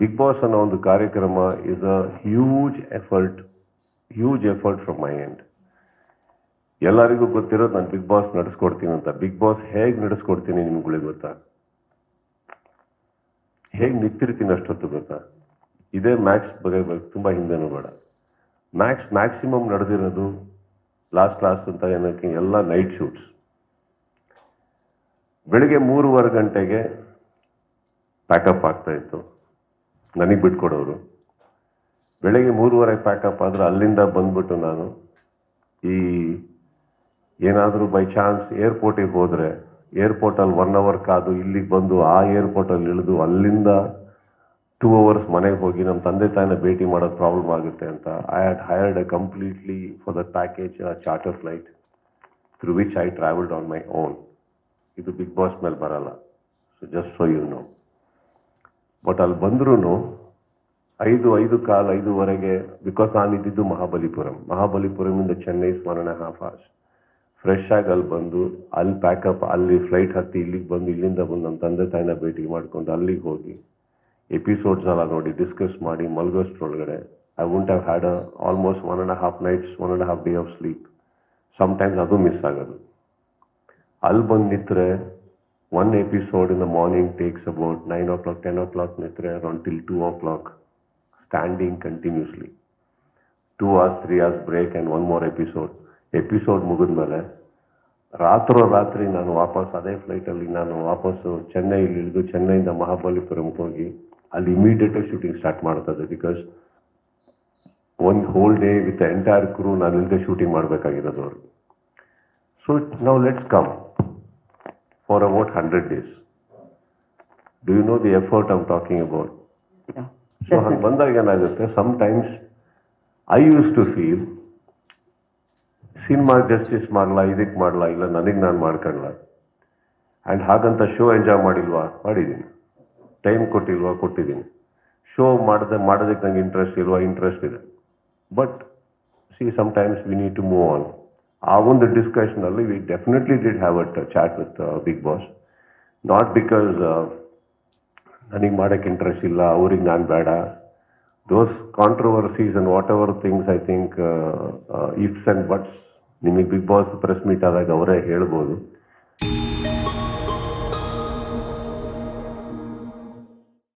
Big boss ಅನ್ನೋ ಒಂದು ಕಾರ್ಯಕ್ರಮ is a huge effort huge effort from my end ಎಲ್ಲರಿಗೂ ಗೊತ್ತಿರೋದು ನಾನು ಬಿಗ್ ಬಾಸ್ ನಡೆಸ್ಕೊಡ್ತೀನಿ ಅಂತ. ಬಿಗ್ ಬಾಸ್ ಹೇಗೆ ನಡೆಸ್ಕೊಡ್ತೀನಿ ನಿಮ್ಗಳಿಗೆ ಗೊತ್ತಾ? ಹೇಗೆ ನಿಂತಿರ್ತೀನಿ ಅಷ್ಟೊತ್ತು ಗೊತ್ತಾ? ಇದೇ ಮ್ಯಾಕ್ಸ್ ಬಗ್ಗೆ ತುಂಬ ಹಿಂದೆನೂ ಬೇಡ. ಮ್ಯಾಕ್ಸ್ ಮ್ಯಾಕ್ಸಿಮಮ್ ನಡೆದಿರೋದು ಲಾಸ್ಟ್ ಲಾಸ್ಟ್ ಅಂತ ಏನಕ್ಕೆ ಎಲ್ಲ ನೈಟ್ ಶೂಟ್ಸ್ ಬೆಳಿಗ್ಗೆ ಮೂರುವರೆ ಗಂಟೆಗೆ ಪ್ಯಾಕಪ್ ಆಗ್ತಾ ಇತ್ತು. ನನಗೆ ಬಿಟ್ಕೊಡೋರು. ಬೆಳಗ್ಗೆ ಮೂರುವರೆ ಪ್ಯಾಕಪ್ ಆದರೆ ಅಲ್ಲಿಂದ ಬಂದ್ಬಿಟ್ಟು ನಾನು ಈ ಏನಾದರೂ ಬೈ ಚಾನ್ಸ್ ಏರ್ಪೋರ್ಟಿಗೆ ಹೋದರೆ ಏರ್ಪೋರ್ಟಲ್ಲಿ ಒನ್ ಅವರ್ ಕಾದು ಇಲ್ಲಿಗೆ ಬಂದು ಆ ಏರ್ಪೋರ್ಟಲ್ಲಿ ಇಳಿದು ಅಲ್ಲಿಂದ ಟೂ ಅವರ್ಸ್ ಮನೆಗೆ ಹೋಗಿ ನಮ್ಮ ತಂದೆ ತಾಯಿನ ಭೇಟಿ ಮಾಡೋದು ಪ್ರಾಬ್ಲಮ್ ಆಗುತ್ತೆ ಅಂತ I had hired a completely for the package charter flight through which I travelled on my own ಇದು ಬಿಗ್ ಬಾಸ್ ಮೇಲೆ ಬರಲ್ಲ. So just for you know but ಅಲ್ಲಿ ಬಂದ್ರೂ ಐದು ಐದು ಕಾಲ್, ಐದುವರೆಗೆ ಬಿಕಾಸ್ ನಾನು ಇದ್ದಿದ್ದು ಮಹಾಬಲಿಪುರಂ. ಮಹಾಬಲಿಪುರಮಿಂದ ಚೆನ್ನೈ ಸ್ಮರಣೆ ಹಾಫ್ ಅವರ್ಸ್ ಫ್ರೆಶ್ ಆಗಿ ಅಲ್ಲಿ ಬಂದು, ಅಲ್ಲಿ ಪ್ಯಾಕಪ್ ಅಲ್ಲಿ ಫ್ಲೈಟ್ ಹತ್ತಿ ಇಲ್ಲಿಗೆ ಬಂದು, ಇಲ್ಲಿಂದ ಬಂದು ನಮ್ಮ ತಂದೆ ತಾಯಿನ ಭೇಟಿ ಮಾಡ್ಕೊಂಡು ಅಲ್ಲಿಗೆ ಹೋಗಿ ಎಪಿಸೋಡ್ಸ್ ಎಲ್ಲ ನೋಡಿ ಡಿಸ್ಕಸ್ ಮಾಡಿ ಮಲ್ಗೋಸ್ಟ್ರೊಳಗಡೆ I won't have had almost one and half nights one and half day of sleep sometimes ಅದು ಮಿಸ್ ಆಗೋದು. ಅಲ್ಲಿ ಬಂದು on the morning takes about nine o'clock ten o'clock ನಿಂತ್ರೆ around till two clock standing continuously two hours three hours break and one more episode episode ಮುಗಿದ್ಮೇಲೆ ರಾತ್ರೋ ರಾತ್ರಿ ನಾನು ವಾಪಸ್ ಅದೇ ಫ್ಲೈಟಲ್ಲಿ ನಾನು ವಾಪಸ್ಸು ಚೆನ್ನೈಲಿ ಇಳಿದು ಚೆನ್ನೈಯಿಂದ ಮಹಾಬಲಿಪುರಂಗೆ ಹೋಗಿ ಅಲ್ಲಿ ಇಮಿಡಿಯೇಟಾಗಿ ಶೂಟಿಂಗ್ ಸ್ಟಾರ್ಟ್ ಮಾಡ್ತದೆ ಬಿಕಾಸ್ ಒಂದು whole day with entire crew ನಾನು ಇಲ್ಲದೆ ಶೂಟಿಂಗ್ ಮಾಡಬೇಕಾಗಿರೋದು ಅವರು ಸೊ ನಾವು let's come for about hundred days do you know the effort I'm talking about Yeah. So ಹಂಗೆ ಬಂದಾಗ ಏನಾಗುತ್ತೆ sometimes I use to feel cinema justice ಮಾಡಲ್ಲ ಇದಕ್ಕೆ ಮಾಡಲ್ಲ ಇಲ್ಲ ನನಗೆ ನಾನು ಮಾಡ್ಕೊಳ್ಳಲ್ಲ ಆ್ಯಂಡ್ ಹಾಗಂತ ಶೋ ಎಂಜಾಯ್ ಮಾಡಿಲ್ವಾ? ಮಾಡಿದ್ದೀನಿ ಟೈಮ್ ಕೊಟ್ಟಿಲ್ವಾ? ಕೊಟ್ಟಿದ್ದೀನಿ ಶೋ ಮಾಡದೆ ಮಾಡೋದಕ್ಕೆ ನಂಗೆ ಇಂಟ್ರೆಸ್ಟ್ ಇಲ್ವಾ? ಇಂಟ್ರೆಸ್ಟ್ ಇದೆ. But see sometimes we need to move on ಆ ಒಂದು ಡಿಸ್ಕಷನಲ್ಲಿ we definitely did have at chat with big boss not because ನನಗೆ ಮಾಡೋಕ್ಕೆ ಇಂಟ್ರೆಸ್ಟ್ ಇಲ್ಲ, ಅವ್ರಿಗೆ ನಾನು ಬೇಡ. Those controversies and whatever things I think ifs and buts ನಿಮಗೆ ಬಿಗ್ ಬಾಸ್ ಪ್ರೆಸ್ ಮೀಟ್ ಆದಾಗ ಅವರೇ ಹೇಳ್ಬೋದು.